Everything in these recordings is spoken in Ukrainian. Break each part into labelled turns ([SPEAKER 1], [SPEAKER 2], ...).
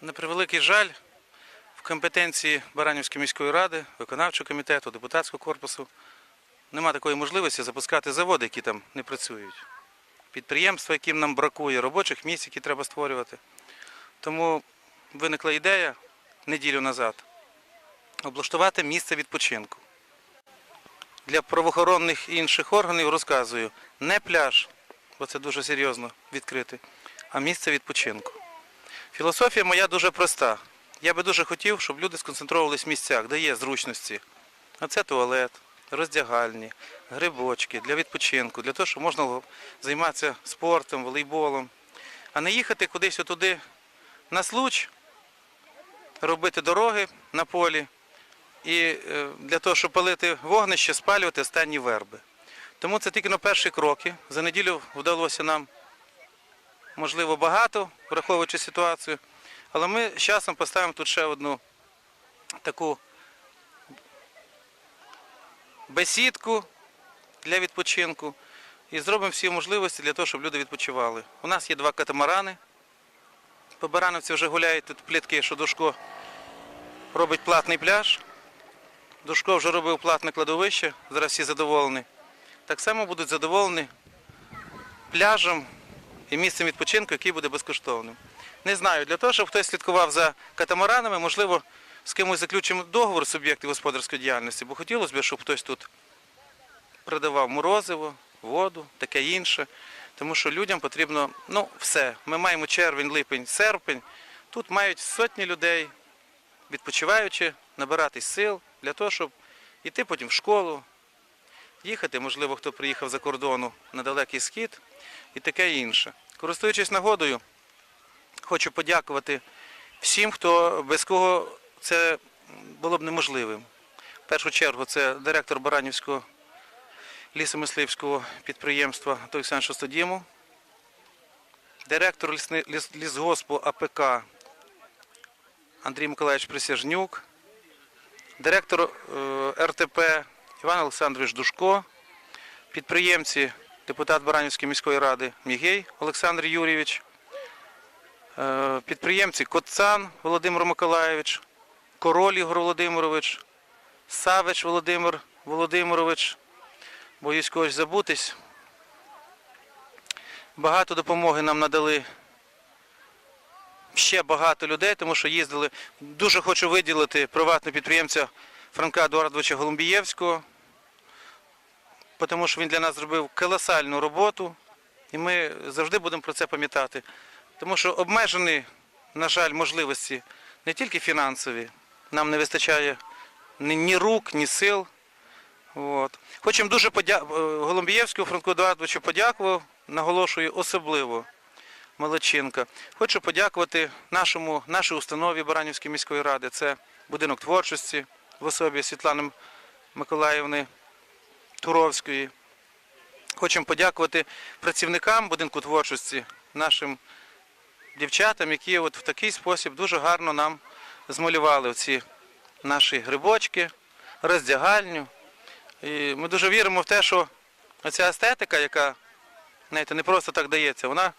[SPEAKER 1] На превеликий жаль, в компетенції Баранівської міської ради, виконавчого комітету, депутатського корпусу нема такої можливості запускати заводи, які там не працюють. Підприємства, яким нам бракує, робочих місць, які треба створювати. Тому виникла ідея неділю назад облаштувати місце відпочинку. Для правоохоронних і інших органів розказую, не пляж, бо це дуже серйозно відкрити, а місце відпочинку. Філософія моя дуже проста. Я би дуже хотів, щоб люди сконцентрувалися в місцях, де є зручності. А це туалет, роздягальні, грибочки для відпочинку, для того, щоб можна було займатися спортом, волейболом, а не їхати кудись туди на случ, робити дороги на полі і е, для того, щоб палити вогнище, спалювати останні верби. Тому це тільки на перші кроки. За неділю вдалося нам можливо, багато, враховуючи ситуацію. Але ми з часом поставимо тут ще одну таку бесідку для відпочинку і зробимо всі можливості для того, щоб люди відпочивали. У нас є два катамарани. По Барановці вже гуляють тут плітки, що Душко робить платний пляж. Душко вже робив платне кладовище, зараз всі задоволені. Так само будуть задоволені пляжем і місцем відпочинку, який буде безкоштовним. Не знаю, для того, щоб хтось слідкував за катамаранами, можливо, з кимось заключимо договор суб'єктів господарської діяльності, бо хотілося б, щоб хтось тут продавав морозиво, воду, таке інше. Тому що людям потрібно, ну, все. Ми маємо червень, липень, серпень. Тут мають сотні людей, відпочиваючи, набиратись сил для того, щоб йти потім в школу, їхати, можливо, хто приїхав за кордону на далекий схід і таке інше. Користуючись нагодою, хочу подякувати всім, хто без кого це було б неможливим. В першу чергу це директор Баранівського лісомисливського підприємства Олександр Шостодімов, директор лісгоспу АПК Андрій Миколаївич Присяжнюк, директор е, РТП Іван Олександрович Душко, підприємці, депутат Баранівської міської ради Мігей Олександр Юрійович, е, підприємці Коцан Володимир Миколаївич, Король Ігор Володимирович, Савич Володимир Володимирович, боюсь когось забутись. Багато допомоги нам надали ще багато людей, тому що їздили. Дуже хочу виділити приватного підприємця Франка Едуардовича Голумбієвського, тому що він для нас зробив колосальну роботу, і ми завжди будемо про це пам'ятати. Тому що обмежені, на жаль, можливості не тільки фінансові, нам не вистачає ні, рук, ні сил. От. Хочемо дуже подя... Голумбієвському Франку Едуардовичу подякував, наголошую особливо. Молодчинка. Хочу подякувати нашому, нашій установі Баранівської міської ради. Це будинок творчості в особі Світлани Миколаївни Туровської. Хочемо подякувати працівникам будинку творчості, нашим дівчатам, які от в такий спосіб дуже гарно нам змалювали ці наші грибочки, роздягальню. І ми дуже віримо в те, що оця естетика, яка знаєте, не просто так дається, вона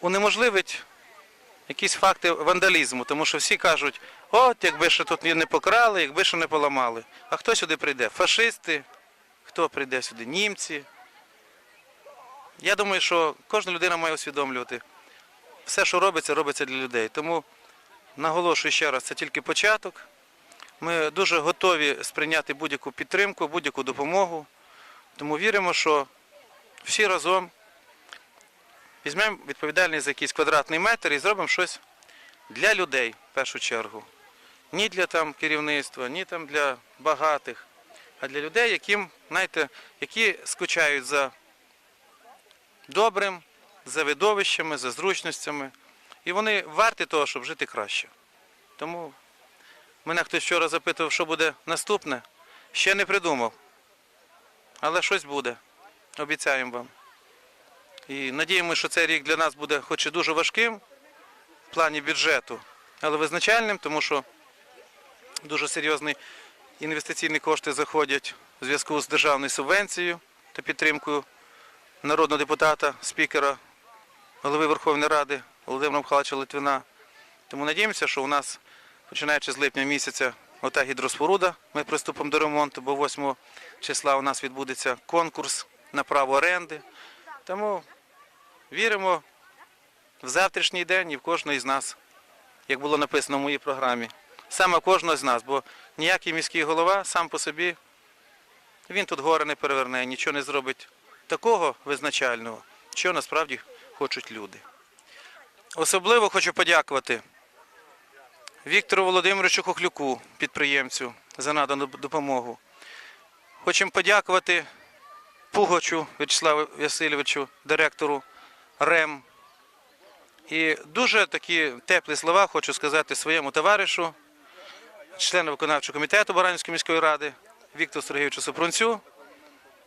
[SPEAKER 1] унеможливить якісь факти вандалізму, тому що всі кажуть, от якби ще тут не покрали, якби ще не поламали. А хто сюди прийде? Фашисти, хто прийде сюди? Німці. Я думаю, що кожна людина має усвідомлювати. Все, що робиться, робиться для людей. Тому наголошую ще раз, це тільки початок. Ми дуже готові сприйняти будь-яку підтримку, будь-яку допомогу. Тому віримо, що всі разом візьмемо відповідальність за якийсь квадратний метр і зробимо щось для людей в першу чергу. Ні для там керівництва, ні там для багатих, а для людей, яким, знаєте, які скучають за добрим, за видовищами, за зручностями. І вони варті того, щоб жити краще. Тому мене хтось вчора запитував, що буде наступне. Ще не придумав. Але щось буде. Обіцяємо вам. І надіємося, що цей рік для нас буде хоч і дуже важким в плані бюджету, але визначальним, тому що дуже серйозні інвестиційні кошти заходять у зв'язку з державною субвенцією та підтримкою народного депутата, спікера, голови Верховної Ради Володимира Михайловича Литвина. Тому надіємося, що у нас, починаючи з липня місяця, ота гідроспоруда, ми приступимо до ремонту, бо 8 числа у нас відбудеться конкурс на право оренди. Тому віримо в завтрашній день і в кожного із нас, як було написано в моїй програмі. Саме кожного з нас, бо ніякий міський голова сам по собі, він тут гори не переверне, нічого не зробить такого визначального, що насправді хочуть люди. Особливо хочу подякувати Віктору Володимировичу Хохлюку, підприємцю, за надану допомогу. Хочемо подякувати Пугачу В'ячеславу Васильовичу, директору РЕМ. І дуже такі теплі слова хочу сказати своєму товаришу, члену виконавчого комітету Баранівської міської ради Віктору Сергійовичу Супрунцю,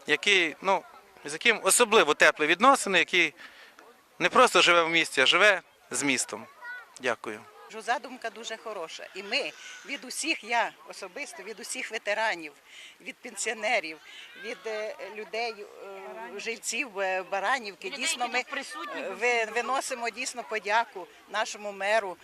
[SPEAKER 1] який, ну, з яким особливо теплі відносини, який не просто живе в місті, а живе з містом. Дякую.
[SPEAKER 2] Задумка дуже хороша. І ми від усіх, я особисто, від усіх ветеранів, від пенсіонерів, від е, людей, е, жильців е, Баранівки, дійсно ми виносимо дійсно подяку нашому меру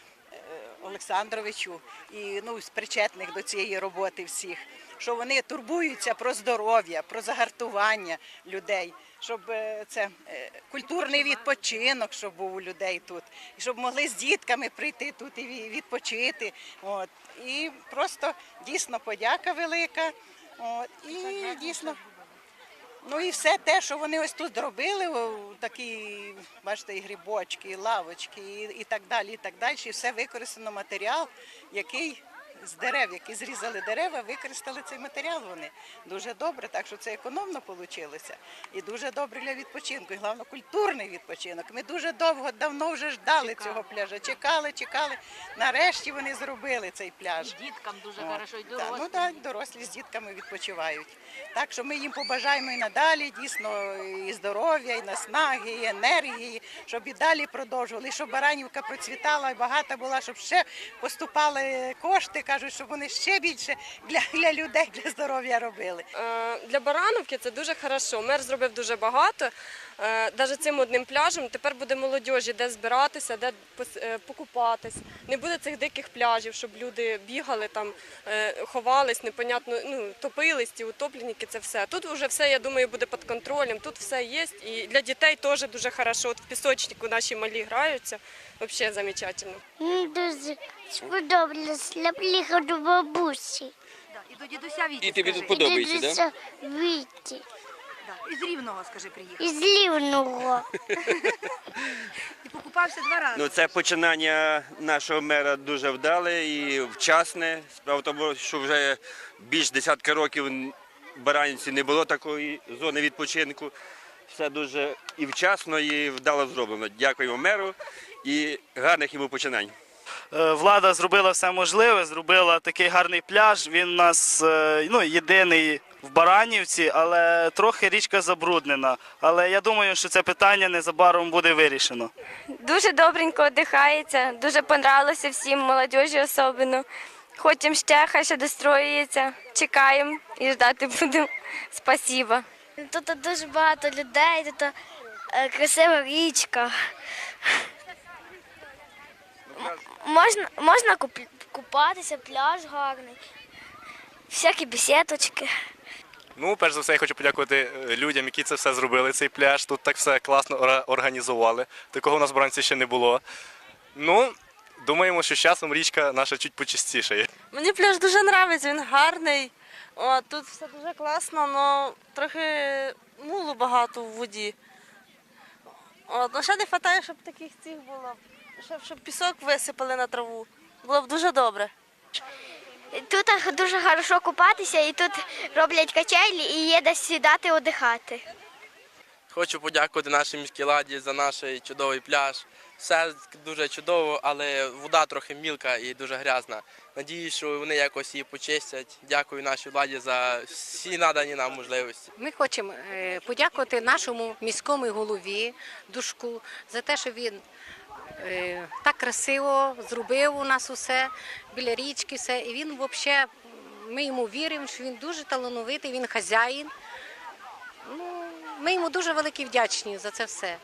[SPEAKER 2] Олександровичу і ну, з причетних до цієї роботи всіх, що вони турбуються про здоров'я, про загартування людей. Щоб е, це е, культурний відпочинок, щоб був у людей тут, і щоб могли з дітками прийти тут і відпочити. От і просто дійсно подяка велика. От і дійсно. Ну і все те, що вони ось тут зробили, такі, бачите, і грибочки, і лавочки, і, і так далі, і так далі. І все використано матеріал, який з дерев, які зрізали дерева, використали цей матеріал вони. Дуже добре, так що це економно вийшло. І дуже добре для відпочинку. І головне, культурний відпочинок. Ми дуже довго, давно вже ждали цього пляжа. Чекали, чекали. Нарешті вони зробили цей пляж.
[SPEAKER 3] Діткам дуже
[SPEAKER 2] О,
[SPEAKER 3] хорошо, і
[SPEAKER 2] та, ну так, дорослі з дітками відпочивають. Так що ми їм побажаємо і надалі дійсно і здоров'я, і наснаги, і енергії, щоб і далі продовжували, і щоб Баранівка процвітала і багата була, щоб ще поступали кошти, кажуть, щоб вони ще більше для, для людей, для здоров'я робили.
[SPEAKER 4] Е, Для Барановки це дуже хорошо. Мер зробив дуже багато. Навіть цим одним пляжем тепер буде молодіжі, де збиратися, де е, покупатись. Не буде цих диких пляжів, щоб люди бігали там, е, ховались, непонятно, ну топились, ті утопленники. Це все. Тут вже все, я думаю, буде під контролем. Тут все є. І для дітей теж дуже хорошо. От в пісочнику наші малі граються. Взагалі замечательно.
[SPEAKER 5] Дуже сподобалось. Я приїхав до бабусі.
[SPEAKER 3] І до дідуся Віті
[SPEAKER 6] І тобі тут подобається, так?
[SPEAKER 5] Дідуся Віті.
[SPEAKER 3] Да. Із Рівного, скажи, приїхав.
[SPEAKER 5] Із Лівного.
[SPEAKER 3] І покупався два рази.
[SPEAKER 6] Ну, це починання нашого мера дуже вдале і вчасне. Справа в тому, що вже більш десятка років в Баранівці не було такої зони відпочинку. Все дуже і вчасно, і вдало зроблено. Дякуємо меру і гарних йому починань.
[SPEAKER 7] Е, Влада зробила все можливе, зробила такий гарний пляж. Він у нас е, ну, єдиний в Баранівці, але трохи річка забруднена. Але я думаю, що це питання незабаром буде вирішено.
[SPEAKER 8] Дуже добренько віддихається, дуже понравилося всім, молодіжі особливо. Хочемо ще, хай ще достроюється. Чекаємо і ждати будемо. Спасибо.
[SPEAKER 5] Тут дуже багато людей, тут е, красива річка. Можна, можна куп- купатися, пляж гарний, всякі бесідочки.
[SPEAKER 9] Ну, перш за все, я хочу подякувати е, людям, які це все зробили, цей пляж. Тут так все класно організували. Такого у нас Бранці ще не було. Ну, думаємо, що з часом річка наша чуть почистішає.
[SPEAKER 10] Мені пляж дуже подобається, він гарний. О, тут все дуже класно, але трохи мулу багато в воді. От, ну ще не вистачає, щоб таких цих було, щоб, щоб пісок висипали на траву. Було б дуже добре.
[SPEAKER 5] Тут дуже хорошо купатися, і тут роблять качелі і є де сідати, одихати.
[SPEAKER 11] Хочу подякувати нашій міській ладі за наш чудовий пляж. Все дуже чудово, але вода трохи мілка і дуже грязна. Надіюсь, що вони якось її почистять. Дякую нашій владі за всі надані нам можливості.
[SPEAKER 12] Ми хочемо е, подякувати нашому міському голові Душку за те, що він так красиво зробив у нас усе біля річки, все. І він взагалі, ми йому віримо, що він дуже талановитий, він хазяїн. Ну, ми йому дуже великі вдячні за це все.